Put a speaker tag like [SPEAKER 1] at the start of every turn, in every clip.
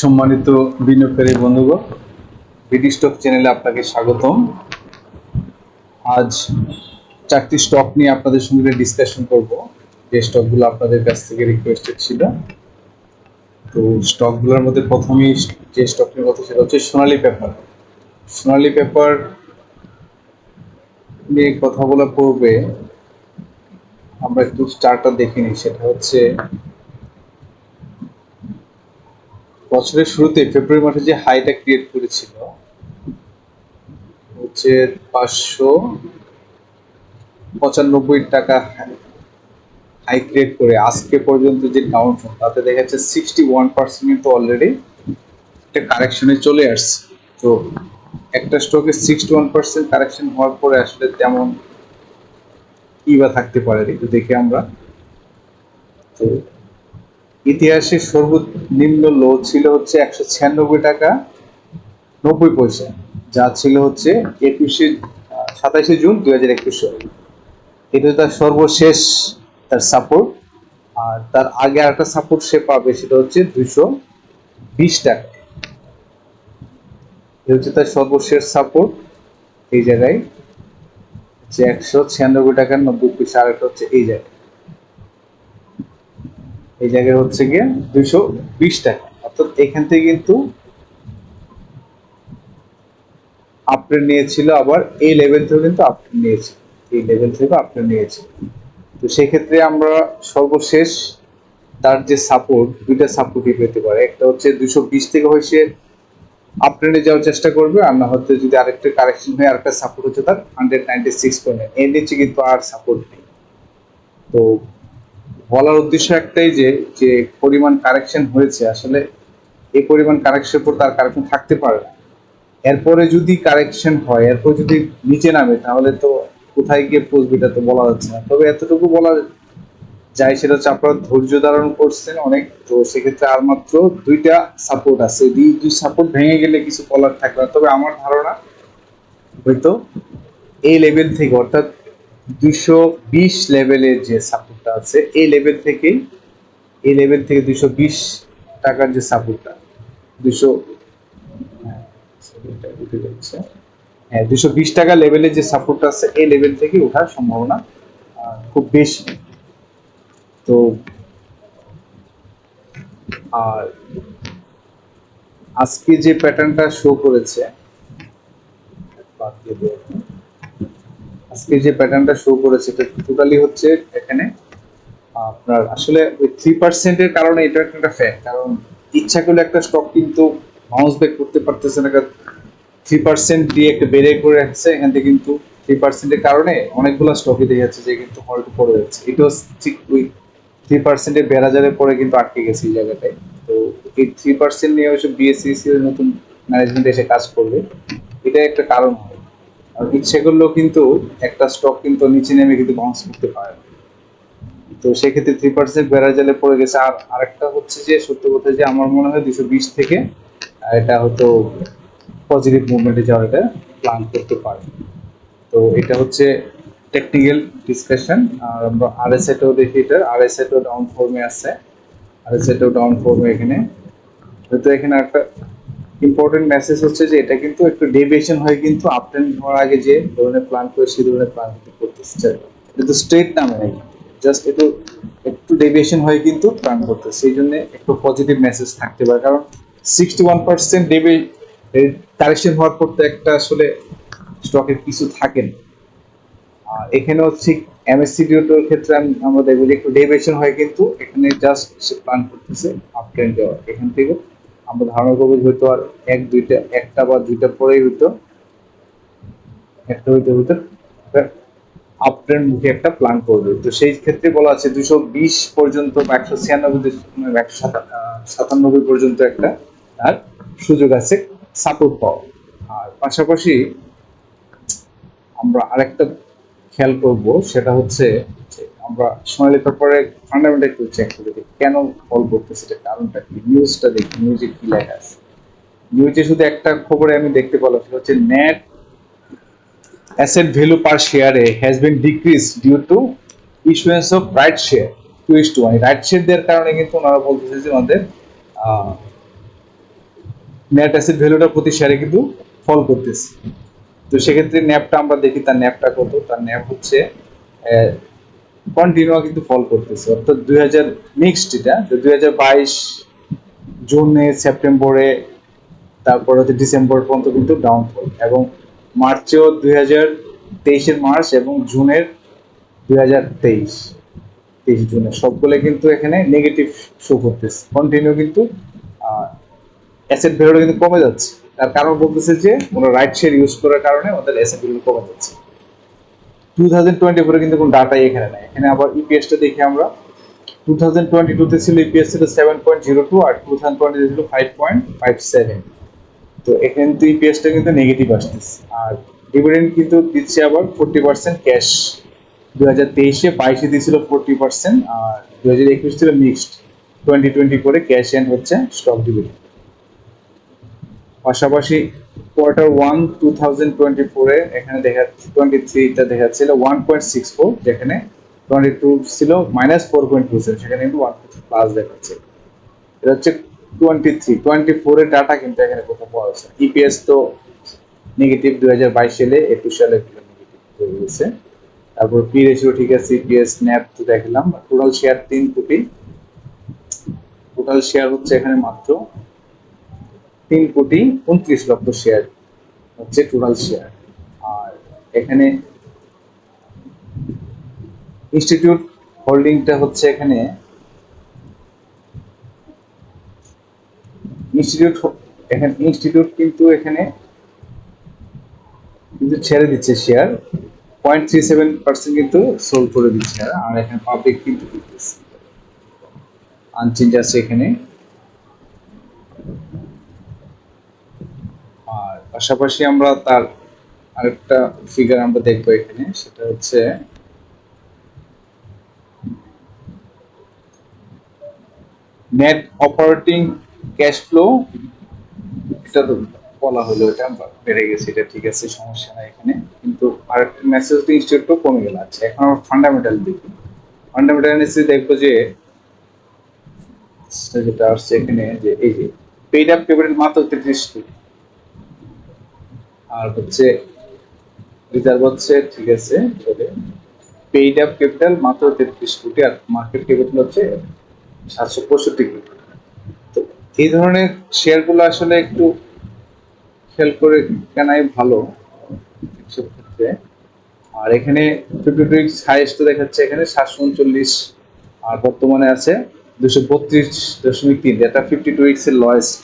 [SPEAKER 1] সম্মানিত বিনিয়োগকারী বন্ধুগণ বিডি স্টক চ্যানেলে আপনাকে স্বাগতম। আজ চারটি স্টক নিয়ে আপনাদের সঙ্গে ডিসকাশন করব। যে স্টকগুলো আপনাদের কাছ থেকে রিকোয়েস্টেড ছিল। তো স্টকগুলোর মধ্যে প্রথমেই যে স্টকটির কথা সেটা হচ্ছে সোনালী পেপার সোনালী পেপার নিয়ে কথা বলার পূর্বে আমরা একটু চার্টটা দেখে নিই। সেটা হচ্ছে বছরের শুরুতে ফেব্রুয়ারি মাসে যে হাইটা ক্রিয়েট করেছিল, হচ্ছে পাঁচশো পঁচানব্বই টাকা হাই ক্রিয়েট করে আজকে পর্যন্ত যে ডাউন ফোন তাতে দেখা যাচ্ছে সিক্সটি ওয়ান পার্সেন্ট অলরেডি একটা কারেকশনে চলে আসছে। তো একটা স্টকে সিক্সটি ওয়ান পার্সেন্ট কারেকশন হওয়ার পরে আসলে তেমন কি বা থাকতে পারে একটু দেখে আমরা। তো ইতিহাসে সর্বনিম্ন লো ছিল হচ্ছে একশো ছিয়ানব্বই টাকা, নব্বই পয়সা, যা ছিল হচ্ছে একুশে, সাতাশে জুন দুই হাজার একুশ এটা তার সর্বশেষ তার সাপোর্ট আর তার আগে একটা সাপোর্ট সে পাবে সেটা হচ্ছে দুইশো বিশ টাকা। এটা হচ্ছে তার সর্বশেষ সাপোর্ট এই জায়গায়, হচ্ছে একশো ছিয়ানব্বই টাকার নব্বই পয়সা, আর একটা হচ্ছে এই জায়গায়। এই জায়গায় হচ্ছে গিয়ে দুইশো বিশ টাকা। অর্থাৎ এখান থেকে কিন্তু আপডেট নিয়েছিল, আবার এই লেভেল থেকে কিন্তু আপডেট নিয়েছিল এই লেভেল থেকে আপডেট নিয়েছিল তো সেক্ষেত্রে আমরা সর্বশেষ তার যে সাপোর্ট দুইটা সাপোর্টই পেতে পারে। একটা হচ্ছে দুশো বিশ থেকে হয়েছে আপট্রেন্ডে যাওয়ার চেষ্টা করবে, আর না হচ্ছে যদি আরেকটা কারেকশন হয়, আরেকটা সাপোর্ট হচ্ছে তার হান্ড্রেড নাইনটি সিক্স পয়েন্ট এর নিচে কিন্তু আর সাপোর্ট নেই। তো বলার উদ্দেশ্য একটাই যে যে পরিমাণ কারেকশন হয়েছে, আসলে এই পরিমাণ কারেকশন পর তার কারেকশন থাকতে পারে এরপরে যদি কারেকশন হয়, এরপর যদি নিচে নামে, তাহলে তো কোথায় গিয়ে পৌঁছবে এটা তো বলা যাচ্ছে না। তবে এতটুকু বলা যায়, সেটা হচ্ছে আপনারা ধৈর্য ধারণ করছেন অনেক। তো সেক্ষেত্রে আর মাত্র দুইটা সাপোর্ট আছে। দুই দুই সাপোর্ট ভেঙে গেলে কিছু বলার থাকবে না। তবে আমার ধারণা হয়তো এই লেভেল থেকে, অর্থাৎ দুশো বিশ লেভেলের যে সাপোর্টটা আছে, এই লেভেল থেকে, এই লেভেল থেকে দুশো বিশ টাকার যে সাপোর্টটা দুশো হ্যাঁ দুশো বিশ টাকা লেভেলের যে সাপোর্টটা আছে, এই লেভেল থেকে ওঠার সম্ভাবনা খুব বেশি তো, আর আজকে যে প্যাটার্নটা শো করেছে বাদ দিয়ে। আজকে যে প্যাটার্নটা শো করেছে, এটা টোটালি হচ্ছে এখানে, আপনার আসলে ওই থ্রি পার্সেন্টের কারণে এটা একটা ফ্যাক্ট কারণ ইচ্ছা করলে একটা স্টক কিন্তু বাউন্স ব্যাক করতে পারতেছে না থ্রি পার্সেন্ট দিয়ে একটা বেড়ে করে রাখছে এখান থেকে কিন্তু থ্রি পার্সেন্টের কারণে অনেকগুলো স্টকে দেখা যাচ্ছে যে কিন্তু হয়তো পড়ে যাচ্ছে। এটাও ঠিক ওই থ্রি পার্সেন্টের বেড়াজারের পরে কিন্তু আটকে গেছে এই জায়গাটায়। তো এই থ্রি পার্সেন্ট নিয়ে অবশ্য বিএসসিসি এর নতুন ম্যানেজমেন্ট এসে কাজ করবে এটা একটা কারণ হয় ইচ্ছে করলেও কিন্তু একটা স্টক কিন্তু নিচে নেমে কিন্তু বাউন্স করতে পারে তো সেক্ষেত্রে থ্রি পার্সেন্ট বেড়াজালে পড়ে গেছে। আর আরেকটা হচ্ছে যে, সত্য কথা যে, আমার মনে হয় দুশো বিশ থেকে এটা হয়তো পজিটিভ মুভমেন্টে যাওয়ার এটা প্ল্যান করতে পারে। তো এটা হচ্ছে টেকনিক্যাল ডিসকাশন আর আমরা আরএসএটাও দেখি এটা। আরএসএটাও ডাউন ফর্মে আছে। আরএসএটাও ডাউন ফর্মে এখানে। হয়তো এখানে একটা ইম্পর্টেন্ট মেসেজ হচ্ছে যে এটা কিন্তু একটু ডেভিয়েশন হয়ে কিন্তু আপট্রেন্ড হওয়ার আগে যে ধরনের প্ল্যান করে সেই ধরনের প্ল্যান করতেছে। এটা তো স্ট্রেট নামে নাকি? জাস্ট একটু একটু ডেভিয়েশন হয়ে কিন্তু প্ল্যান করতেছে। সেই জন্য একটু পজিটিভ মেসেজ থাকতে পারে। কারণ সিক্সটি ওয়ান পার্সেন্ট ডেভি কারেকশন হওয়ার পর তো একটা আসলে স্টকের কিছু থাকে না। এখানেও ঠিক এমএসসি ডিওটোর ক্ষেত্রে আমি- আমরা দেখব যে একটু ডেভিয়েশন হয় কিন্তু এখানে জাস্ট সে প্ল্যান করতেছে আপ ট্রেন্ড যাওয়ার এখান থেকে আমরা ধারণা করব হয়তো আর এক, দুইটা, একটা বা দুইটা পরেই হয়তো একটা হইতে হইতো আপ ট্রেন্ড মুখে একটা প্ল্যান করবে। তো সেই ক্ষেত্রে বলা আছে দুশো বিশ পর্যন্ত বা একশো ছিয়ানব্বই একশো সাতানব্বই পর্যন্ত একটা তার সুযোগ আছে সাপোর্ট পাওয়া আর পাশাপাশি আমরা আরেকটা খেয়াল করব, সেটা হচ্ছে আমরা সোনালী পেপারে ফান্ডামেন্টাল একটু চেক করে দেখি। কেন এটা কারণটা কি? নিউজটা দেখি নিউজে কি লেখা আছে? নিউজে শুধু একটা খবরে আমি দেখতে পেলাম, সেটা হচ্ছে net asset value per share has been decreased due to issuance of right share two is two right share কারণে কিন্তু ওনারা বলতেছে যে আমাদের নেট অ্যাসেট ভ্যালুটা প্রতি শেয়ারে কিন্তু ফল করতেছে। তো সেক্ষেত্রে ন্যাপটা আমরা দেখি, তার ন্যাপটা কত? তার ন্যাপ হচ্ছে কন্টিনিউ কিন্তু ফল করতেছে। অর্থাৎ দুই হাজার নেক্সট এটা দুই হাজার বাইশ জুনে, সেপ্টেম্বরে, তারপর হচ্ছে ডিসেম্বর পর্যন্ত কিন্তু ডাউনফল এবং মার্চেও দুই হাজার তেইশের মার্চ এবং জুনের দুই হাজার তেইশ তেইশ জুনে। সবগুলো কিন্তু এখানে নেগেটিভ শো করতেছে। কন্টিনিউ কিন্তু অ্যাসেট ভ্যালুটা কিন্তু কমে যাচ্ছে। তার কারণ বলতেছে যে, ওরা রাইট শেয়ার ইউজ করার কারণে ওদের অ্যাসেট ভ্যালু কমে যাচ্ছে। টু থাউজেন্ড টোয়েন্টি ফোরে কিন্তু কোনো ডাটাই এখানে নাই। এখানে আবার ইপিএসটা দেখি আমরা। টু থাউজেন্ড টোয়েন্টি টুতে ছিল ইপিএস ছিল সেভেন পয়েন্ট জিরো টু আর টু থাউজেন্ড টোয়েন্টিতে ছিল ফাইভ পয়েন্ট ফাইভ সেভেন তো এখানে তো ইপিএসটা কিন্তু নেগেটিভ আসতেছে। আর ডিভিডেন্ড কিন্তু দিচ্ছে আবার ফোর্টি পার্সেন্ট ক্যাশ দু হাজার তেইশে বাইশে দিয়েছিল ফোর্টি পার্সেন্ট আর দু হাজার একুশ ছিল মিক্সড টোয়েন্টি টোয়েন্টি করে ক্যাশ এন্ড হচ্ছে স্টক ডিভিডেন্ড পাশাপাশি quarter one two thousand twenty ফোরে এখানে দেখা টোয়েন্টি থ্রিটা দেখাচ্ছিল ওয়ান পয়েন্ট সিক্স ফোর যেখানে টোয়েন্টি টু ছিল মাইনাস ফোর পয়েন্ট টু সেখানে কিন্তু ওয়ান প্লাস দেখাচ্ছে। এটা হচ্ছে টোয়েন্টি থ্রি টোয়েন্টি ফোরের ডাটা কিন্তু এখানে কোথাও পাওয়া যাচ্ছে। ইপিএস তো নেগেটিভ দুই হাজার বাইশ সালে, একুশ সালে নেগেটিভ হয়ে গেছে। তারপর পি রেশিও ঠিক আছে ইপিএস ন্যাপ তো দেখলাম টোটাল শেয়ার তিন কোটি। টোটাল শেয়ার হচ্ছে এখানে মাত্র তিন কোটি উনত্রিশ লক্ষ শেয়ার হচ্ছে টোটাল শেয়ার আর এখানে ইনস্টিটিউট হোল্ডিংটা হচ্ছে এখানে। ইনস্টিটিউট এখানে ইনস্টিটিউট কিন্তু এখানে কিন্তু ছেড়ে দিচ্ছে share point three seven percent কিন্তু সোল করে দিচ্ছে আর এখানে পাবলিক কিন্তু আনচেঞ্জ আছে এখানে। পাশাপাশি আমরা তার আরেকটা ফিগার আমরা দেখব এখানে, সেটা হচ্ছে নেট অপারেটিং ক্যাশ ফ্লো এটা তো বলা হলো, এটা বেড়ে গেছে, এটা ঠিক আছে, সমস্যা নাই এখানে, কিন্তু আরেকটা মেসেজ ইনস্টিটিউটও কমে গেল। আচ্ছা এখন আমরা ফান্ডামেন্টাল দেখি। ফান্ডামেন্টাল অ্যানালিসিস দেখব যে, যেটা আসছে এখানে, যে এই যে পেইড আপ ক্যাপিটাল মাত্র তেত্রিশ কোটি আর হচ্ছে রিজার্ভ হচ্ছে, ঠিক আছে পেইড আপ ক্যাপিটাল মাত্র তেত্রিশ কোটি আর মার্কেট ক্যাপিটাল হচ্ছে সাতশো পঁয়ষট্টি কোটি। তো এই ধরনের শেয়ারগুলো আসলে একটু খেয়াল করে কেনাই ভালো এসব ক্ষেত্রে। আর এখানে ফিফটি টু এক্স হাইয়েস্ট দেখাচ্ছে এখানে সাতশো উনচল্লিশ, আর বর্তমানে আছে দুশো বত্রিশ দশমিক তিন যেটা ফিফটি টু এক্সের লয়েস্ট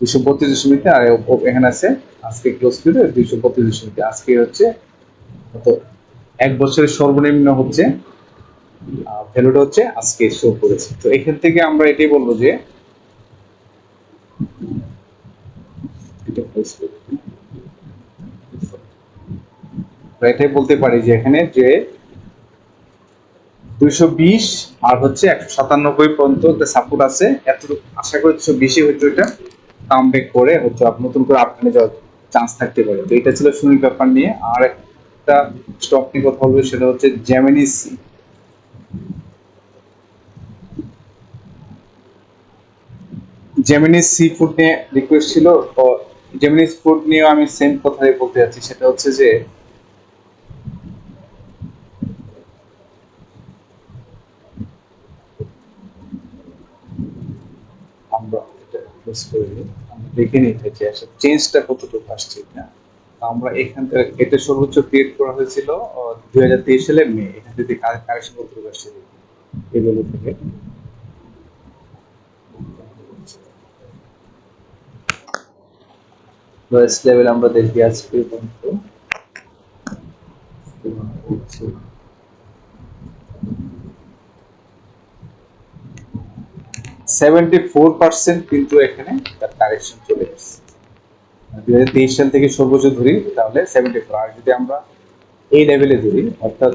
[SPEAKER 1] দুশো বত্রিশ দশমিক তিন, আর এখানে আছে আজকে ক্লোজ করে দুইশো বত্রিশ আজকে হচ্ছে কত এক বছরের সর্বনিম্ন হচ্ছে ভ্যালুটা হচ্ছে আজকে শো করেছে। তো এখান থেকে আমরা এটাই বলব যে এটাই বলতে পারি যে এখানে যে দুইশো বিশ আর হচ্ছে একশো সাতানব্বই পর্যন্ত একটা সাপোর্ট আছে। এত আশা করি দুশো বিশে হয়তো এটা কাম ব্যাক করে হচ্ছে নতুন করে আপনি যাওয়ার চান্স থাকতে পারে। তো এটা ছিল সুনীল ব্যাপার নিয়ে। আর একটা স্টক নিয়ে কথা বলব, সেটা হচ্ছে Gemini sea Gemini sea food নিয়ে রিকোয়েস্ট ছিল, তো জেমিনি ফুড নিয়েও আমি সেম কথাই বলতে যাচ্ছি। সেটা হচ্ছে যে, আমরা এটা করে দেখে নিতে চাই আসলে চেঞ্জটা কতটুকু আসছে না আমরা এখান থেকে এটা সর্বোচ্চ ক্রিয়েট করা হয়েছিল দুই হাজার তেইশ সালের মে, এখান থেকে কারেকশন কতটুকু আসছে এগুলো থেকে। লোয়েস্ট লেভেল আমরা দেখি আজকে পর্যন্ত। সেভেন্টি ফোর পার্সেন্ট কিন্তু এখানে তার কারেকশন চলে এসেছে। দুই হাজার তেইশ সাল থেকে সর্বোচ্চ ধরি, তাহলে সেভেন্টি ফোর আর যদি আমরা এই লেভেলে ধরি, অর্থাৎ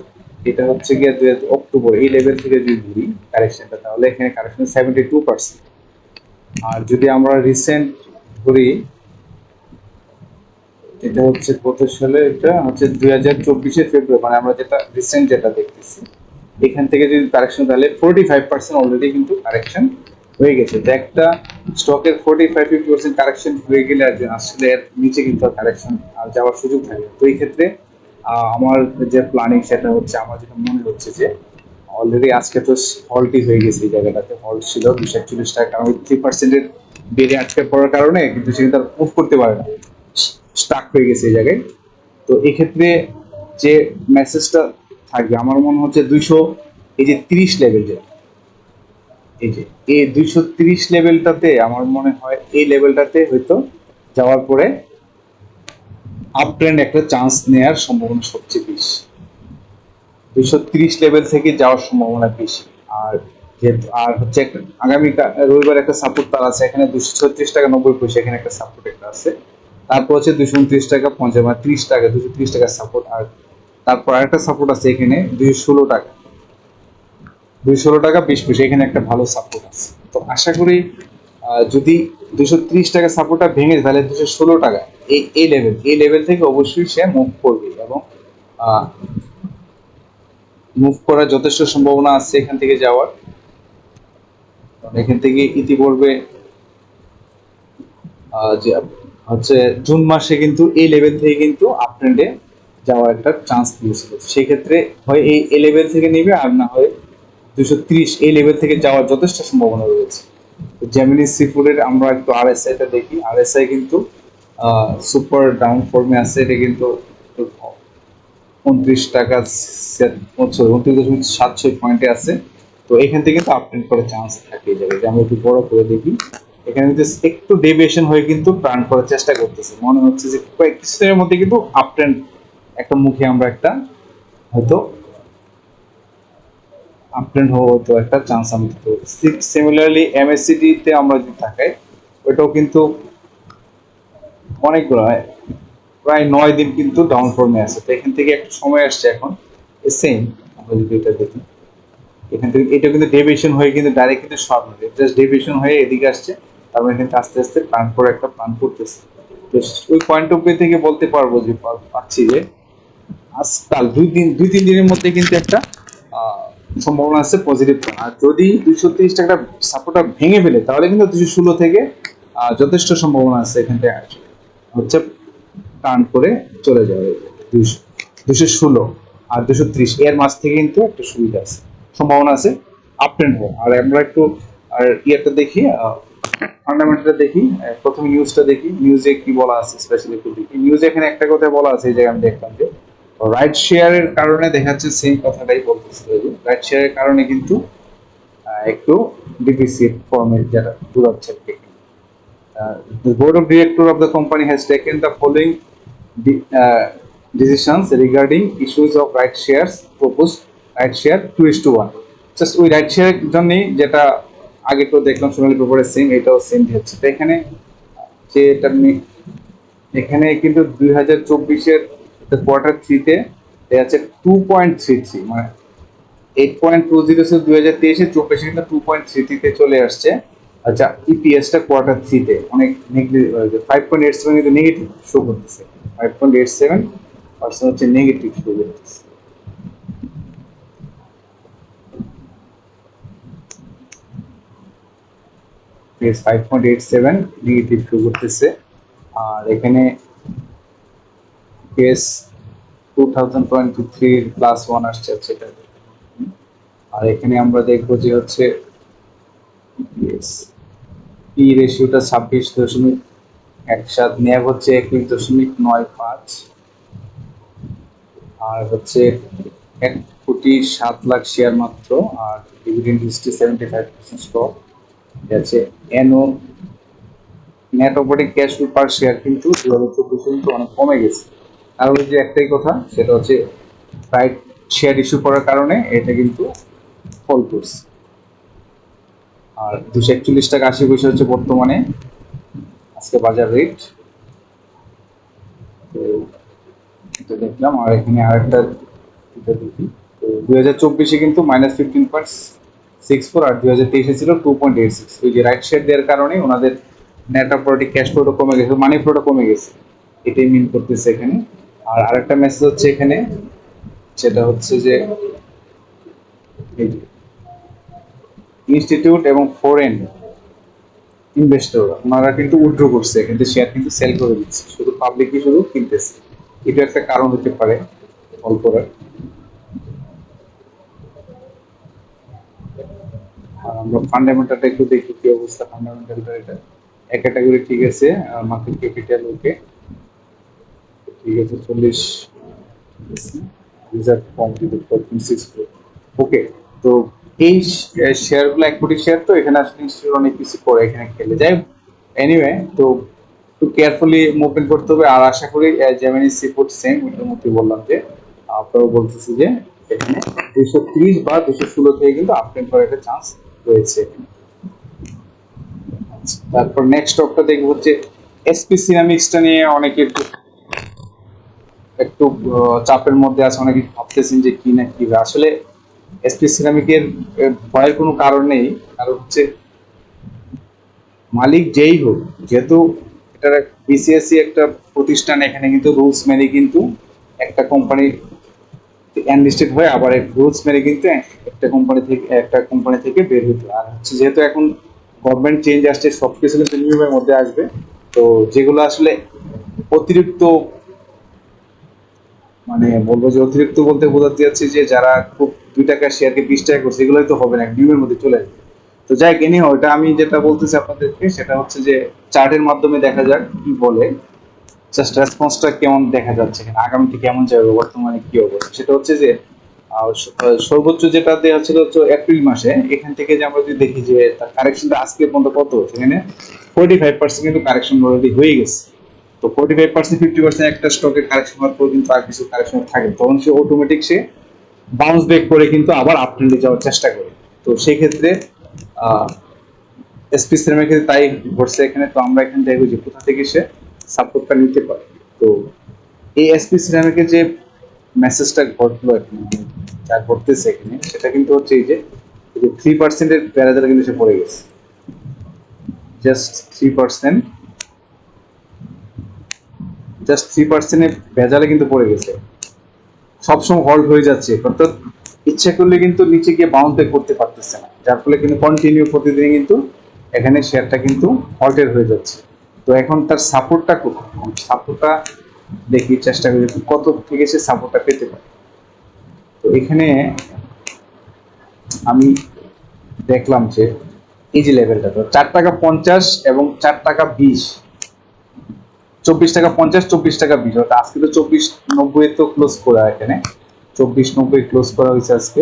[SPEAKER 1] এটা হচ্ছে গিয়ে অক্টোবর, এই লেভেল থেকে যদি ধরি কারেকশনটা তাহলে এখানে কারেকশন সেভেন্টি টু পার্সেন্ট আর যদি আমরা রিসেন্ট ধরি, এটা হচ্ছে কত সালে এটা? হচ্ছে দুই হাজার চব্বিশের ফেব্রুয়ারি মানে আমরা যেটা রিসেন্ট যেটা দেখতেছি, এখান থেকে যদি কারেকশন তাহলে ফোরটি ফাইভ পার্সেন্ট অলরেডি কিন্তু কারেকশন হয়ে গেছে। তো একটা স্টকের forty five fifty percent correction হয়ে গেলে আসলে এর নিচে কিন্তু কারেকশন যাওয়ার সুযোগ থাকে তো এই ক্ষেত্রে আমার যে প্ল্যানিং সেটা হচ্ছে, আমার যেটা মনে হচ্ছে যে অলরেডি আজকে তো হলটি হয়ে গেছে এই জায়গাটাতে। হল ছিল দুশো একচল্লিশ টাকা, কারণ থ্রি পার্সেন্টের বেড়ে আটকে পড়ার কারণে কিন্তু সে কিন্তু মুভ করতে পারে না। স্টাক হয়ে গেছে এই জায়গায়। তো এক্ষেত্রে যে মেসেজটা থাকবে, আমার মনে হচ্ছে দুইশো, এই যে তিরিশ লেভেল যে এই যে, এই দুইশো তিরিশ লেভেলটাতে আমার মনে হয় এই লেভেলটাতে হয়তো যাওয়ার পরে আপ ট্রেন্ড একটা চান্স নেওয়ার সম্ভাবনা সবচেয়ে বেশি। দুইশো তিরিশ লেভেল থেকে যাওয়ার সম্ভাবনা বেশি। আর যেহেতু আর হচ্ছে একটা আগামী রবিবার একটা সাপোর্ট তার আছে, এখানে দুশো ছত্রিশ টাকা নব্বই পয়সা এখানে একটা সাপোর্ট একটা আছে। তারপর হচ্ছে দুশো উনত্রিশ টাকা পঞ্চাশ মানে ত্রিশ টাকা দুশো ত্রিশ টাকা সাপোর্ট আর তারপর আরেকটা সাপোর্ট আছে এখানে দুশো ষোলো টাকা। ষোলো টাকা বিশ পয়সা এখানে একটা ভালো সাপোর্ট আছে। তো আশা করি যদি দুশো ত্রিশ টাকা সাপোর্টটা ভেঙে তাহলে দুশো ষোলো টাকা এই এই লেভেল এই লেভেল থেকে অবশ্যই সে মুভ করবে এবং মুভ করার যথেষ্ট সম্ভাবনা আছে এখান থেকে যাওয়ার। এখান থেকে ইতিপূর্বে আহ, যে হচ্ছে জুন মাসে কিন্তু এই লেভেল থেকে কিন্তু আপ ট্রেন্ডে যাওয়ার একটা চান্স দিয়েছিল। সেক্ষেত্রে হয় এই লেভেল থেকে নেবে আর না হয় দুশো ত্রিশ এই লেভেল থেকে যাওয়ার যথেষ্ট সম্ভাবনা রয়েছে। জেমিনি সিফুডের আমরা একটু আরএসআই টা দেখি। আরএসআই কিন্তু সুপার ডাউন ফর্মে আছে। এটা কিন্তু উনত্রিশ টাকা উনত্রিশ দশমিক সাত ছয় পয়েন্টে আছে। তো এখান থেকে কিন্তু আপট্রেন্ড করার চান্স থাকে যাবে। যে আমরা একটু বড় করে দেখি, এখানে একটু ডেভিয়েশন হয়ে কিন্তু টার্ন করার চেষ্টা করতেছে। মনে হচ্ছে যে কয়েক কিছুদিনের মধ্যে কিন্তু আপট্রেন্ড একটা মুখে আমরা একটা হয়তো আপট্রেন্ড হওয়া হতো একটা চান্স আমি দিতে সিমিলারলি এমএসসিডি তে আমরা যদি তাকাই ওটাও কিন্তু অনেকগুলো। প্রায় নয় দিন কিন্তু ডাউন ফর্মে আছে। তো এখান থেকে একটা সময় আসছে এখন। সেম আমরা যদি এটা দেখি। এখান থেকে এটা কিন্তু ডেভিয়েশন হয়ে কিন্তু ডাইরেক্ট কিন্তু শর্ট নয় জাস্ট ডেভিয়েশন হয়ে এদিকে আসছে। তারপরে কিন্তু আস্তে আস্তে প্ল্যান করে একটা প্ল্যান করতেছে। তো ওই পয়েন্ট অফ ভিউ থেকে বলতে পারব যে পাচ্ছি যে, আজকাল দুই দিন দুই, তিন দিনের মধ্যে কিন্তু একটা সম্ভাবনা আছে পজিটিভ আর যদি দুইশো তিরিশ টাকা সাপোর্টটা ভেঙে ফেলে, তাহলে কিন্তু দুশো ষোলো থেকে যথেষ্ট সম্ভাবনা আছে এখান থেকে হচ্ছে টার্ন করে চলে যাবে দুশো দুশো ষোলো আর দুশো ত্রিশ। এর মাস থেকে কিন্তু একটা সুবিধা আছে, সম্ভাবনা আছে আপ ট্রেন্ড হয় আর আমরা একটু, আর ইয়েটা দেখি ফান্ডামেন্টালটা দেখি প্রথমে নিউজটা দেখি। নিউজে কি বলা আছে স্পেশালি একটু দেখি নিউজে এখানে একটা কথা বলা আছে, এই জায়গায় আমি দেখলাম যে রাইট শেয়ারের কারণে দেখা যাচ্ছে সেম কথাটাই বলতেছিল যে রাইট শেয়ারের কারণে কিন্তু একটু ডিফিসিট ফর্মে যেটা দূরাচ্ছে Uh, the board of director of the company has taken the following de- uh, decisions regarding issues of right shares proposed right share 2 is to 1 just ওই রাইট শেয়ারের জন্যই যেটা আগে তো দেখলাম সোনালি পেপারে সেম এটাও সেম হচ্ছে তো এখানে যে এটা এখানে কিন্তু দুই হাজার চব্বিশের কোয়ার্টার থ্রিতে দেখা যাচ্ছে টু পয়েন্ট থ্রি থ্রি মানে এইট পয়েন্ট টু জিরো দুই হাজার তেইশে, চব্বিশে কিন্তু টু পয়েন্ট থ্রি থ্রিতে চলে আসছে। আচ্ছা ইপিএসটা কোয়ার্টার থ্রিতে অনেক negative five point eight seven কিন্তু নেগেটিভ শো করতেছে। Five point eight seven percent হচ্ছে নেগেটিভ শো করতেছে। Five point eight seven negative show করতেছে। আর এখানে case two thousand twenty three plus one আসছে হচ্ছে এটা আর এখানে আমরা দেখব যে হচ্ছে পি রেশিওটা ছাব্বিশ দশমিক এক সাত, ন্যাব হচ্ছে একুশ দশমিক নয় পাঁচ। আর হচ্ছে এক কোটি সাত লাখ শেয়ার মাত্র, আর dividend history seventy five percent stock আছে NO net operating cash flow per share কিন্তু দু হাজার চব্বিশ কিন্তু অনেক কমে গেছে। আর ওই যে একটাই কথা, সেটা হচ্ছে রাইট শেয়ার ইস্যু করার কারণে এটা কিন্তু ফল করছে আর দুশো একচল্লিশ টাকা আশি পয়সা হচ্ছে বর্তমানে আজকে বাজার রেট তো দেখলাম, আর এখানে আরেকটা দেখি। তো দুই হাজার চব্বিশে কিন্তু minus fifteen point six four আর দুই হাজার তেইশে ছিল টু পয়েন্ট এইট সিক্স ওই যে রাইট শেয়ার দেওয়ার কারণে ওনাদের নেট অপারেটিং ক্যাশ ফ্লোটা কমে গেছে মানি ফ্লোটা কমে গেছে। এটাই মিন করতেছে এখানে। আর আরেকটা মেসেজ হচ্ছে এখানে, সেটা হচ্ছে যে ইনস্টিটিউট এবং ফরেন ইনভেস্টর ওনারা কিন্তু উইথড্র করছে কিন্তু শেয়ার কিন্তু সেল করে দিচ্ছে, শুধু পাবলিকই শুধু কিনতেছে। এটা একটা কারণ হতে পারে করার। আর আমরা ফান্ডামেন্টালটা একটু দেখি কি অবস্থা ফান্ডামেন্টালটা এটা। ক্যাটাগরি ঠিক আছে মার্কেট ক্যাপিটাল ওকে ঠিক চল্লিশ রিজার্ভ কম কিন্তু সিক্স ওকে তো এই শেয়ারগুলো এক কোটি শেয়ার তো এখানে আসলে নিশ্চয়ই অনেক কিছু করে এখানে খেলে। যাই এনিওয়ে তো একটু কেয়ারফুলি মুভমেন্ট করতে হবে। আর আশা করি জেমিনি সিফুড সেম মধ্যে বললাম যে আপনারাও বলতেছি যে এখানে দুশো ত্রিশ বা দুশো ষোলো থেকে কিন্তু আপডেট করার একটা চান্স রয়েছে। আচ্ছা, তারপর নেক্সট স্টকটা দেখব হচ্ছে এসপি সিরামিক্সটা নিয়ে অনেকে একটু চাপের মধ্যে আছে, অনেকে ভাবতেছেন যে কি না কি আসলে এসপি সিরামিকের ভয়ের কোনো কারণ নেই। কারণ হচ্ছে, মালিক যেই হোক, যেহেতু এটা বিসিএসসি একটা প্রতিষ্ঠান, এখানে কিন্তু রুলস মেনে কিন্তু একটা কোম্পানি অ্যানলিস্টেড হয়ে আবার রুলস মেনে কিন্তু একটা কোম্পানি থেকে, একটা কোম্পানি থেকে বের হতে আর হচ্ছে যেহেতু এখন গভর্নমেন্ট চেঞ্জ আসছে সব কিছু কিন্তু নিয়মের মধ্যে আসবে। তো যেগুলো আসলে অতিরিক্ত মানে বলব যে অতিরিক্ত বলতে বোঝাতে যাচ্ছে যে যারা খুব দুই টাকা শেয়ারকে বিশ টাকা করছে, এগুলোই তো হবে না নিয়মের মধ্যে চলে আসবে। তো যাই এনি ওটা আমি যেটা বলতেছি আপনাদেরকে, সেটা হচ্ছে যে চার্টের মাধ্যমে দেখা যাক কি বলে। জাস্ট রেসপন্সটা কেমন দেখা যাচ্ছে আগামীতে কেমন যাবে, বর্তমানে কি অবস্থা? সেটা হচ্ছে যে সর্বোচ্চ যেটা দেওয়া ছিল হচ্ছে এপ্রিল মাসে, এখান থেকে যে আমরা যদি দেখি যে তার কারেকশনটা আজকে পর্যন্ত কত, সেখানে ফোর্টি ফাইভ পার্সেন্ট কিন্তু কারেকশন অলরেডি হয়ে গেছে। তো forty five percent fifty percent একটা স্টকের কারেকশন হওয়ার পর কিন্তু আর কিছু কারেকশন থাকে তখন সে অটোমেটিক সে বাউন্স ব্যাক করে কিন্তু আবার আপ ট্রেন্ডে যাওয়ার চেষ্টা করে। তো সেই ক্ষেত্রে এসপি সিনেমার ক্ষেত্রে তাই ঘটছে এখানে। তো আমরা এখানে দেখব যে কোথা থেকে সে সাপোর্টটা নিতে পারে। তো এই এসপি সিনেমাকে যে মেসেজটা ঘটলো এখানে যা ঘটতেছে এখানে, সেটা কিন্তু হচ্ছে এই যে থ্রি পার্সেন্টের প্যারাজারে কিন্তু সে পড়ে গেছে। Just three percent just three পার্সেন্টের ভেজালে কিন্তু পড়ে গেছে। সবসময় হল্ড হয়ে যাচ্ছে। অর্থাৎ ইচ্ছে করলে কিন্তু নিচে গিয়ে ব্যাক করতে পারতেছে না। যার ফলে কিন্তু কন্টিনিউ প্রতিদিন কিন্তু এখানে শেয়ারটা কিন্তু হল্টের হয়ে যাচ্ছে। তো এখন তার সাপোর্টটা সাপোর্টটা দেখি, চেষ্টা করি কত থেকে সে সাপোর্টটা পেতে পারে। তো এখানে আমি দেখলাম যে এই যে লেভেলটা তো চার টাকা পঞ্চাশ এবং চার টাকা বিশ চব্বিশ টাকা পঞ্চাশ, চব্বিশ টাকা বিশ। অর্থাৎ আজকে তো চব্বিশ নব্বই তো ক্লোজ করা এখানে। চব্বিশ নব্বই ক্লোজ করা হয়েছে আজকে।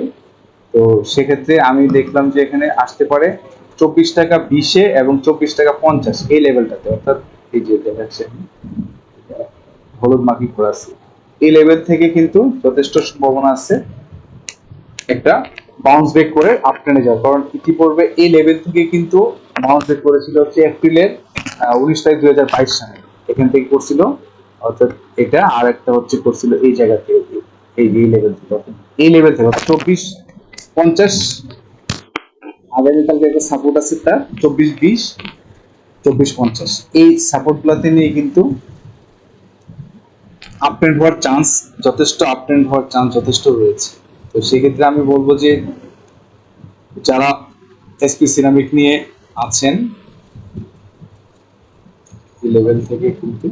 [SPEAKER 1] তো সেক্ষেত্রে আমি দেখলাম যে এখানে আসতে পারে চব্বিশ টাকা বিশে এবং চব্বিশ টাকা পঞ্চাশ এই লেভেলটাতে অর্থাৎ এই যে দেখাচ্ছে হলুদ মাখি করা এই লেভেল থেকে কিন্তু যথেষ্ট সম্ভাবনা আছে একটা বাউন্স ব্যাক করে আপ ট্রেনে যাওয়ার। কারণ ইতিপূর্বে এই লেভেল থেকে কিন্তু বাউন্স ব্যাক করেছিল হচ্ছে এপ্রিলের উনিশ তারিখ দুই হাজার বাইশ সালে। এখান থেকে করছিল। অর্থাৎ এটা আর একটা হচ্ছে করছিল এই জায়গা থেকে এই এই লেভেল থেকে। এই লেভেল থেকে চব্বিশ, পঞ্চাশ। আগামীকালকে একটা সাপোর্ট আছে তার, চব্বিশ, বিশ, চব্বিশ, পঞ্চাশ। এই সাপোর্ট গুলাতে নিয়ে কিন্তু আপট্রেন্ড হওয়ার চান্স যথেষ্ট আপট্রেন্ড হওয়ার চান্স যথেষ্ট রয়েছে। তো সেক্ষেত্রে আমি বলব যে, যারা এসপি সিরামিক নিয়ে আছেন লেভেল থেকে কিন্তু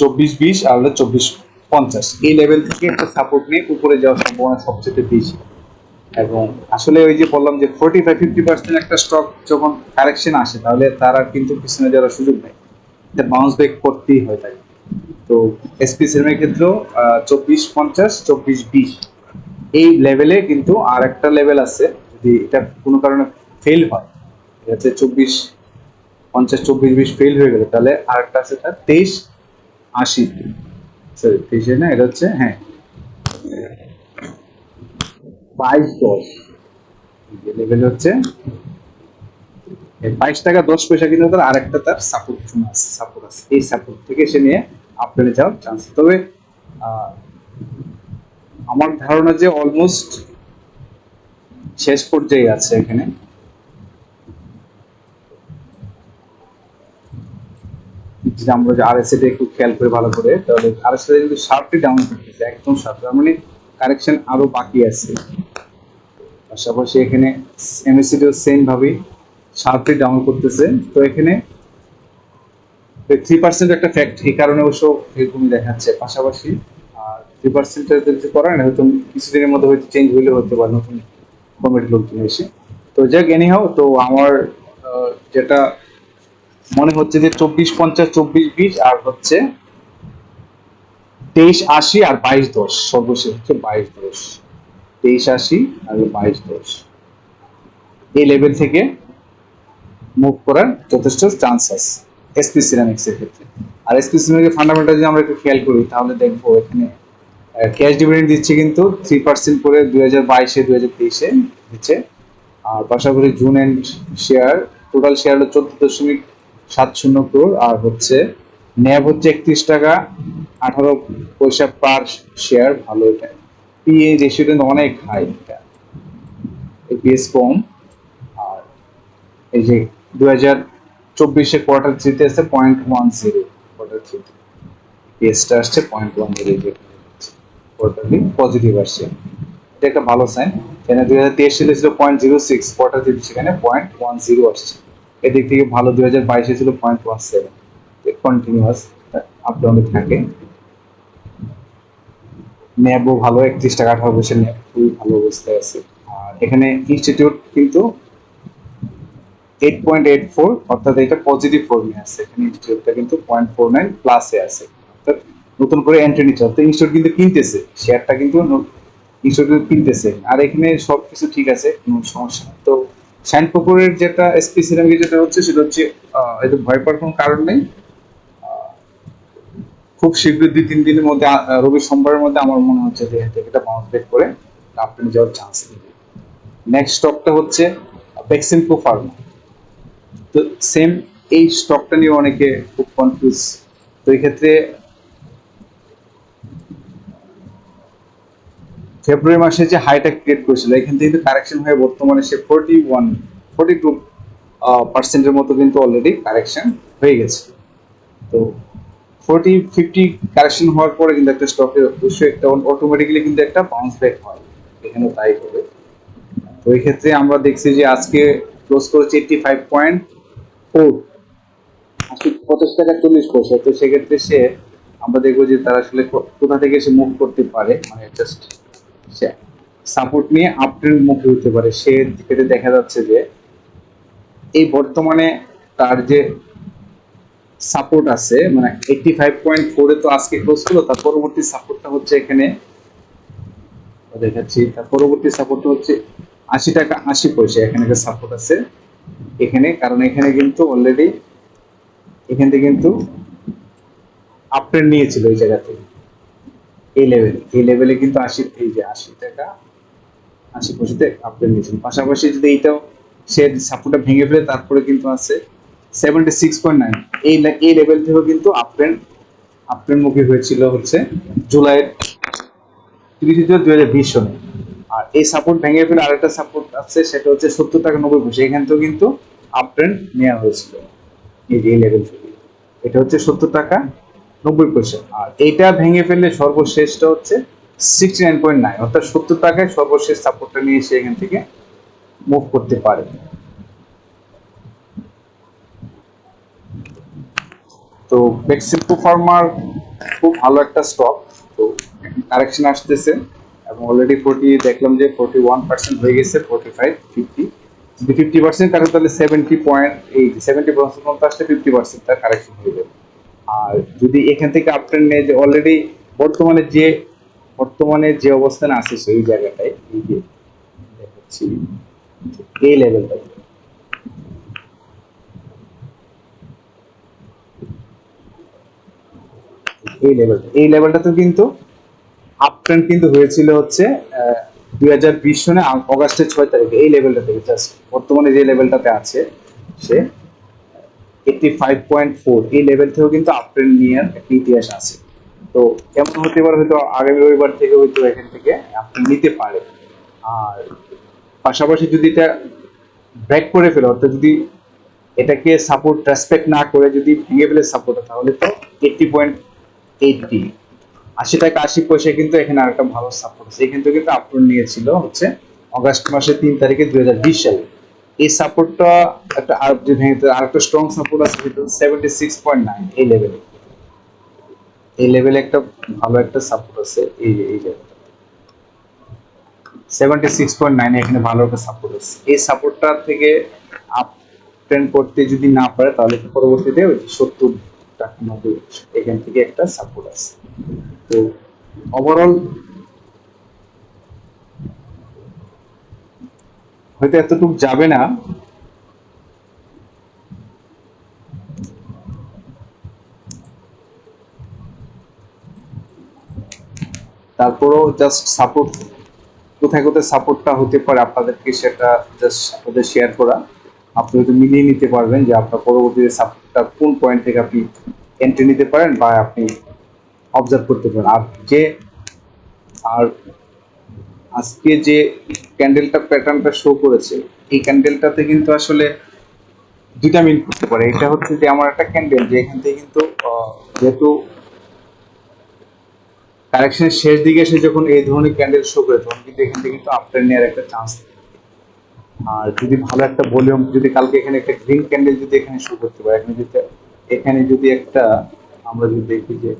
[SPEAKER 1] চব্বিশ বিশ আর চব্বিশ পঞ্চাশ। এই লেভেল থেকে একটা সাপোর্ট নিয়ে উপরে যাওয়ার সম্ভাবনা সবচেয়ে বেশি। এবং আসলে ওই যে বললাম যে ফোর্টি ফাইভ ফিফটি পার্সেন্ট একটা স্টক যখন কারেকশন আসে, তাহলে তারা কিন্তু পিছনে যাওয়ার সুযোগ নেই। বাউন্স ব্যাক করতেই হয় তাই। তো এসপি সিনেমার ক্ষেত্রেও চব্বিশ পঞ্চাশ, চব্বিশ বিশ, এই লেভেলে কিন্তু আর একটা লেভেল আছে। যদি এটা কোনো কারণে ফেল হয়, এটা হচ্ছে চব্বিশ পঞ্চাশ, চব্বিশ, বিশ ফেল হয়ে গেলে, তাহলে আর একটা আছে তার তেইশ, আশি। সরি তেইশে না, এটা হচ্ছে হ্যাঁ। বাইশ, দশ। লেভেল হচ্ছে বাইশ টাকা, দশ পয়সা কিন্তু তার আরেকটা তার সাপোর্ট সাপোর্ট আছে। এই সাপোর্ট থেকে সে নিয়ে আপডেটে যাওয়ার চান্স তবে আমার ধারণা যে অলমোস্ট শেষ পর্যায়ে আছে এখানে। যদি আমরা যে আর টা একটু খেয়াল করে ভালো করে, তাহলে আর এস কিন্তু শার্পলি ডাউন করতেছে, একদম শার্প তার মানে কারেকশন আরও বাকি আছে। পাশাপাশি এখানে এমএসসিটিও সেম ভাবেই শার্পলি ডাউন করতেছে। তো এখানে থ্রি পার্সেন্ট একটা ফ্যাক্ট এই কারণে অবশ্য এরকমই দেখাচ্ছে। পাশাপাশি, আর থ্রি পার্সেন্টের কিছু করার না হয়তো কিছুদিনের মধ্যে হয়তো চেঞ্জ হইলে হতে পারে নতুন কমিটির লোকজন এসে। তো যাক এনিহাও তো আমার যেটা মনে হচ্ছে যে চব্বিশ পঞ্চাশ, চব্বিশ বিশ আর হচ্ছে তেইশ আশি আর বাইশ দশ, সর্বশেষ হচ্ছে বাইশ দশ। তেইশ আশি আর বাইশ দশ। এই লেভেল থেকে মুভ করার যথেষ্ট চান্স আছে এসপি সিরামিক্স এর ক্ষেত্রে। আর এসপি সিরামিক্সের ফান্ডামেন্টাল যদি আমরা একটু খেয়াল করি, তাহলে দেখব এখানে ক্যাশ ডিভিডেন্ড দিচ্ছে কিন্তু থ্রি পার্সেন্ট করে দুই হাজার বাইশে, দুই হাজার তেইশে দিচ্ছে। আর পাশাপাশি June end share total share হলো চোদ্দ দশমিক সাত শূন্য ক্রোর আর হচ্ছে ন্যাব হচ্ছে একত্রিশ টাকা, আঠারো পয়সা পার শেয়ার ভালো এটা। পিএ কিন্তু অনেক হাই এটা। এপিএস কম। আর এই যে দু হাজার চব্বিশে কোয়ার্টার থ্রিতে আসছে পয়েন্ট ওয়ান জিরো কোয়ার্টার থ্রিতে পিএসটা আসছে point one zero quarterly positive আসছে। এটা একটা ভালো সাইন এখানে দুই হাজার তেইশ সালে ছিল point zero six quarter three সেখানে পয়েন্ট ওয়ান জিরো আসছে। এদিক থেকে ভালো দুই হাজার বাইশে ছিল point one seven continuous up ডাউনে থাকে। ন্যাবও ভালো একত্রিশ টাকা আঠারো পয়সা ন্যাব, খুবই ভালো অবস্থায় আছে। আর এখানে ইনস্টিটিউট কিন্তু এইট পয়েন্ট এইট ফোর অর্থাৎ এটা পজিটিভ ফর্মে আছে। এখানে ইনস্টিটিউটটা কিন্তু পয়েন্ট ফোর নাইন প্লাসে আছে। অর্থাৎ নতুন করে এন্ট্রি নিচ্ছে। অর্থাৎ ইনস্টিটিউট কিন্তু কিনতেছে। শেয়ারটা কিন্তু ইনস্টিটিউট কিনতেছে। আর এখানে সব কিছু ঠিক আছে, কোনো সমস্যা তো শাইন পুকুরের যেটা এসপি সিরামকে যেটা হচ্ছে, সেটা হচ্ছে এতে ভয় পাওয়ার কোনো কারণ নেই। খুব শীঘ্রই দুই, তিন দিনের মধ্যে রবি সোমবারের মধ্যে আমার মনে হচ্ছে যে এটা বাউন্স ব্যাক করে আপনি যাওয়ার চান্স নেই। নেক্সট স্টকটা হচ্ছে পেক্সিমকো ফার্মা তো সেম এই স্টকটা নিয়ে অনেকে খুব কনফিউজ তো এই ক্ষেত্রে ফেব্রুয়ারি মাসে যে হাইটা ক্রিয়েট করেছিল, এখান থেকে কিন্তু কারেকশন হয়ে বর্তমানে সে ফোরটি ওয়ান ফোরটি টু পার্সেন্টের মতো কিন্তু অলরেডি কারেকশন হয়ে গেছে। তো ফোরটি ফিফটি কারেকশন হওয়ার পরে কিন্তু একটা স্টকে অবশ্যই একটা অটোমেটিক্যালি কিন্তু একটা বাউন্স ব্যাক হয়। এখানেও তাই হবে। তো এই ক্ষেত্রে আমরা দেখছি যে আজকে ক্লোজ করেছে এইটটি ফাইভ পয়েন্ট ফোর আজকে পঁচাশ টাকা চল্লিশ পয়সা। তো সেক্ষেত্রে সে আমরা দেখব যে তারা আসলে কোথা থেকে সে মুভ করতে পারে মানে জাস্ট সাপোর্ট নিয়ে আপট্রেন্ড মুখে হতে পারে। সে ক্ষেত্রে দেখা যাচ্ছে যে, এই বর্তমানে তার যে সাপোর্ট আছে মানে এইটটি ফাইভ পয়েন্ট ফোরে তো আজকে ক্লোজ করল তার পরবর্তী সাপোর্টটা হচ্ছে এখানে। দেখাচ্ছি, তার পরবর্তী সাপোর্টটা হচ্ছে আশি টাকা, আশি পয়সা এখানে একটা সাপোর্ট আছে। এখানে, কারণ এখানে কিন্তু অলরেডি এখান থেকে কিন্তু আপট্রেন্ড নিয়েছিল এই জায়গা থেকে। এই লেভেলে এই লেভেলে কিন্তু আশি, এই যে আশি টাকা, আশি পয়সাতে আপট্রেন্ড নিয়েছিল পাশাপাশি যদি এইটাও সে সাপোর্টটা ভেঙে ফেলে, তারপরে কিন্তু আছে সেভেন্টি সিক্স পয়েন্ট নাইন এই এই লেভেল থেকেও কিন্তু আপট্রেন্ড আপট্রেন্ড মুখী হয়েছিল হচ্ছে জুলাইয়ের তিরিশে জুলাই হাজার বিশ সনে। আর এই সাপোর্ট ভেঙে ফেলে আরেকটা সাপোর্ট আছে, সেটা হচ্ছে সত্তর টাকা নব্বই পয়সা। এখান থেকেও কিন্তু আপট্রেন্ড নেওয়া হয়েছিল। এই যে এই লেভেল থেকে। এটা হচ্ছে সত্তর টাকা নব্বই পয়সা। আর এইটা ভেঙে ফেললে সর্বশেষটা হচ্ছে সিক্সটি নাইন পয়েন্ট নাইন অর্থাৎ সত্তর টাকায় সর্বশেষ সাপোর্টটা নিয়ে এসে এখান থেকে মুভ করতে পারে। তো বেক্সিপো ফার্মার খুব ভালো একটা স্টক তো কারেকশন আসতেছে। এবং অলরেডি ফোর্টি দেখলাম যে ফোর্টি ওয়ান পার্সেন্ট হয়ে গেছে ফোর্টি ফাইভ ফিফটি যদি ফিফটি পার্সেন্ট কারণ তাহলে সেভেন্টি পয়েন্ট এই সেভেন্টি পার্সেন্ট মতো আসলে ফিফটি পার্সেন্ট তার কারেকশন হয়ে যাবে। আর যদি এখান থেকে আপট্রেন্ড নেয় যে অলরেডি বর্তমানে যে বর্তমানে যে অবস্থানে আছে সেই জায়গাটায়, এই যে দেখাচ্ছি, এই লেভেলটায় এই লেভেলটা এই লেভেলটাতে কিন্তু আপট্রেন্ড কিন্তু হয়েছিল হচ্ছে দুই হাজার বিশ সনে অগাস্টের ছয় তারিখে। এই লেভেলটা থেকে জাস্ট বর্তমানে যে লেভেলটাতে আছে সে এইটটি ফাইভ পয়েন্ট ফোর এই লেভেল থেকেও কিন্তু আপট্রেন্ড নিয়ে একটা ইতিহাস আছে। তো কেমন হতে পারে হয়তো আগামী রবিবার থেকে হয়তো এখান থেকে আপট্রেন্ড নিতে পারে আর পাশাপাশি যদি এটা ব্রেক করে ফেলে, অর্থাৎ যদি এটাকে সাপোর্ট রেসপেক্ট না করে যদি ভেঙে ফেলে সাপোর্ট তাহলে তো এইটটি পয়েন্ট এইটটি আশি টাকা আশি পয়সা কিন্তু এখানে আরেকটা ভালো সাপোর্ট আছে। এখান থেকে কিন্তু আপলোড নিয়েছিল হচ্ছে অগাস্ট মাসের তিন তারিখে দুই হাজার বিশ সালে। এই সাপোর্টটা একটা আর যে ভেঙে আর একটা স্ট্রং সাপোর্ট আছে সেটা সেভেন্টি সিক্স পয়েন্ট নাইন এই লেভেলে এই লেভেলে একটা ভালো একটা সাপোর্ট আছে এই এই জায়গাটা সেভেন্টি সিক্স পয়েন্ট নাইন এখানে ভালো একটা সাপোর্ট আছে। এই সাপোর্টটা থেকে আপ ট্রেন্ড করতে যদি না পারে, তাহলে পরবর্তীতে ওই সত্তর টাকা, নব্বই এখান থেকে একটা সাপোর্ট আছে। তো ওভারঅল হয়তো এতটুকু যাবে না। তারপরেও জাস্ট সাপোর্ট কোথায় কোথায় সাপোর্টটা হতে পারে আপনাদেরকে সেটা জাস্ট আপনাদের শেয়ার করা। আপনি হয়তো মিলিয়ে নিতে পারবেন যে আপনার পরবর্তীতে সাপোর্টটা কোন পয়েন্ট থেকে আপনি এন্ট্রি নিতে পারেন বা আপনি অবজার্ভ করতে পারেন। আর যে, আর আজকে যে ক্যান্ডেলটা প্যাটার্নটা শো করেছে, এই ক্যান্ডেলটাতে কিন্তু আসলে দুইটা মিন করতে পারে। এটা হচ্ছে যে আমার একটা ক্যান্ডেল যে এখান থেকে কিন্তু যেহেতু কারেকশনের শেষ দিকে এসে যখন এই ধরনের ক্যান্ডেল শো করে, তখন কিন্তু এখান থেকে কিন্তু আপট্রেন্ড নেওয়ার একটা চান্স আর যদি ভালো একটা ভলিউম যদি কালকে এখানে একটা গ্রিন ক্যান্ডেল যদি এখানে শো করতে পারে, এখানে যদি এখানে যদি একটা আমরা যদি দেখি যে,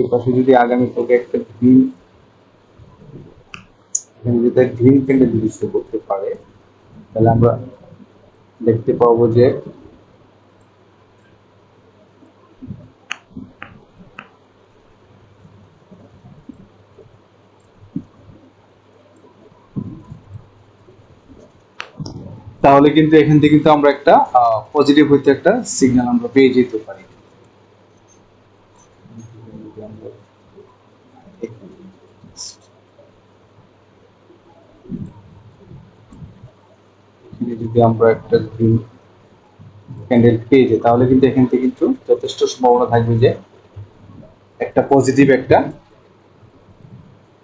[SPEAKER 1] এই পাশে যদি আগামী কালকে একটা গ্রিন যদি গ্রিন ক্যান্ডেল যদি করতে পারে, তাহলে আমরা দেখতে পাবো যে তাহলে কিন্তু এখান থেকে কিন্তু আমরা একটা পজিটিভ হইতে একটা সিগন্যাল আমরা পেয়ে যেতে পারি এখানে যদি আমরা একটা গ্রিন ক্যান্ডেল পেয়ে যাই, তাহলে কিন্তু এখান থেকে কিন্তু যথেষ্ট সম্ভাবনা থাকবে যে একটা পজিটিভ একটা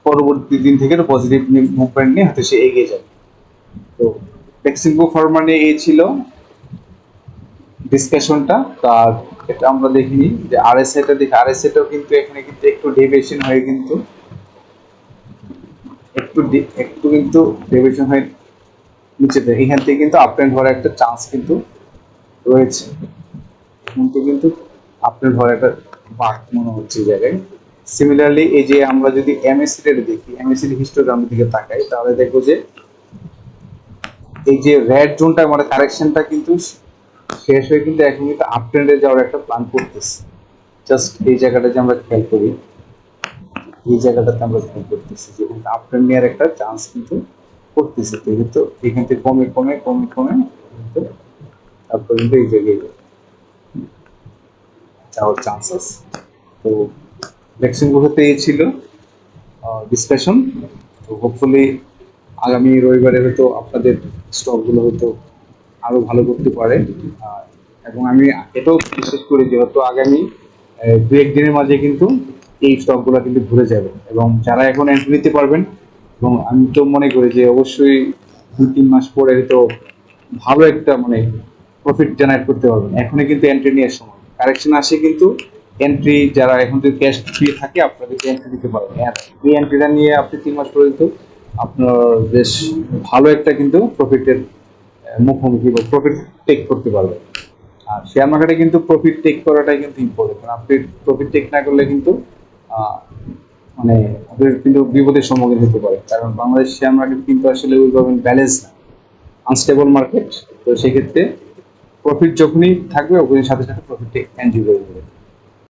[SPEAKER 1] পরবর্তী দিন থেকে পজিটিভ মুভমেন্ট নিয়ে হয়তো সে এগিয়ে যাবে। তো ফ্লেক্সিবল ফরমানে এই ছিল ডিসকাশনটা তার এটা আমরা দেখিনি, যে আরএসআই টা দেখি আরএসআই টাও কিন্তু এখানে কিন্তু একটু ডেভিয়েশন হয়ে কিন্তু, একটু একটু কিন্তু ডেভিয়েশন হয়ে নিচে দেয়। এখান থেকে কিন্তু আপট্রেন্ড হওয়ার একটা চান্স কিন্তু রয়েছে। এখান থেকে কিন্তু আপট্রেন্ড হওয়ার একটা বাক মনে হচ্ছে জায়গায়। সিমিলারলি এই যে আমরা যদি এমএসসি রেট দেখি এমএসসি হিস্টোগ্রামের দিকে তাকাই, তাহলে দেখব যে এই যে রেড জোনটা মানে কারেকশনটা কিন্তু শেষ হয়ে কিন্তু এখন কিন্তু আপ ট্রেন্ডে যাওয়ার একটা প্ল্যান করতেছে। জাস্ট এই জায়গাটা যে আমরা খেয়াল করি। এই জায়গাটাতে আমরা খেয়াল করতেছি যে আপ ট্রেন্ড নেওয়ার একটা চান্স কিন্তু করতেছে, তো এখান থেকে কমে কমে কমে কমে তারপর কিন্তু এই জায়গায় যাওয়ার চান্স আছে তো ভ্যাকসিন হতে এই ছিল ডিসকাশন তো হোপফুলি আগামী রবিবারে হয়তো আপনাদের স্টকগুলো হয়তো আরও ভালো করতে পারে। এবং আমি এটাও বিশ্বাস করি যে হয়তো আগামী দু একদিনের মাঝে কিন্তু এই স্টকগুলো কিন্তু ঘুরে যাবে। এবং যারা এখন এন্ট্রি নিতে পারবেন এবং আমি তো মনে করি যে অবশ্যই দুই, তিন মাস পরে হয়তো ভালো একটা মানে প্রফিট জেনারেট করতে পারবেন। এখনই কিন্তু এন্ট্রি নেওয়ার সময়। কারেকশন আসে কিন্তু এন্ট্রি যারা এখন যদি ক্যাশ দিয়ে থাকে, আপনাদেরকে এন্ট্রি দিতে পারবেন এই এন্ট্রিটা নিয়ে আপনি তিন মাস পর্যন্ত আপনার বেশ ভালো একটা কিন্তু প্রফিটের মুখোমুখি বা প্রফিট টেক করতে পারবেন আর শেয়ার মার্কেটে কিন্তু প্রফিট টেক করাটাই কিন্তু ইম্পর্টেন্ট আপনি প্রফিট টেক না করলে কিন্তু মানে কিন্তু বিপদের সম্মুখীন হতে পারে। কারণ বাংলাদেশ শেয়ার মার্কেট কিন্তু আসলে ওইভাবে ব্যালেন্স না। আনস্টেবল মার্কেট তো সেক্ষেত্রে প্রফিট যখনই থাকবে, ওখানে সাথে সাথে প্রফিট এনজয় করে দেবে।